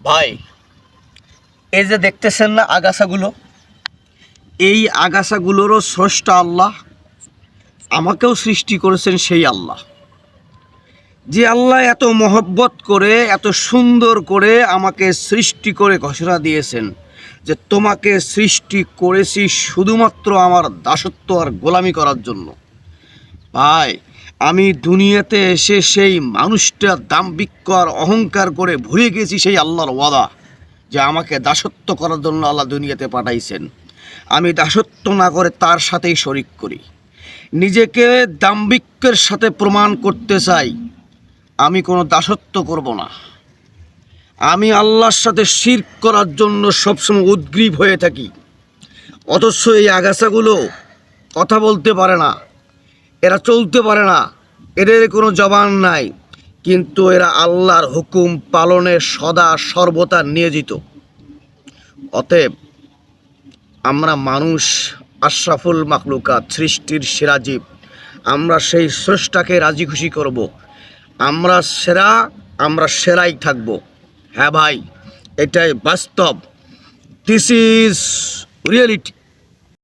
ভাই, এই যে দেখতেছেন না আগাছাগুলো? এই আগাছাগুলোরও স্রষ্টা আল্লাহ, আমাকেও সৃষ্টি করেছেন সেই আল্লাহ। যে আল্লাহ এত মহব্বত করে, এত সুন্দর করে আমাকে সৃষ্টি করে ঘোষণা দিয়েছেন যে তোমাকে সৃষ্টি করেছি শুধুমাত্র আমার দাসত্ব আর গোলামি করার জন্য। ভাই আমি দুনিয়াতে এসে সেই মানুষটা দাম্ভিক্য আর অহংকার করে ভুলে গেছি সেই আল্লাহর ওয়াদা যে আমাকে দাসত্ব করার জন্য আল্লাহ দুনিয়াতে পাঠাইছেন। আমি দাসত্ব না করে তার সাথেই শরিক করি। নিজেকে দাম্ভিক্যের সাথে প্রমাণ করতে চাই। আমি কোনো দাসত্ব করব না। আমি আল্লাহর সাথে শির করার জন্য সবসময় উদ্গ্রীব হয়ে থাকি। অথচ এই আগাছাগুলো কথা বলতে পারে না। এরা চলতে পারে না। এদের কোনো জবান নাই। কিন্তু এরা আল্লাহর হুকুম পালনে সদা সর্বদা নিয়োজিত। অতএব আমরা মানুষ, আশরাফুল মাকলুকাত সৃষ্টির সেরা জীব। আমরা সেই স্রষ্টাকে রাজি খুশি করব। আমরা সেরা, আমরা সেরাই থাকব। হ্যাঁ ভাই, এটাই বাস্তব। This is reality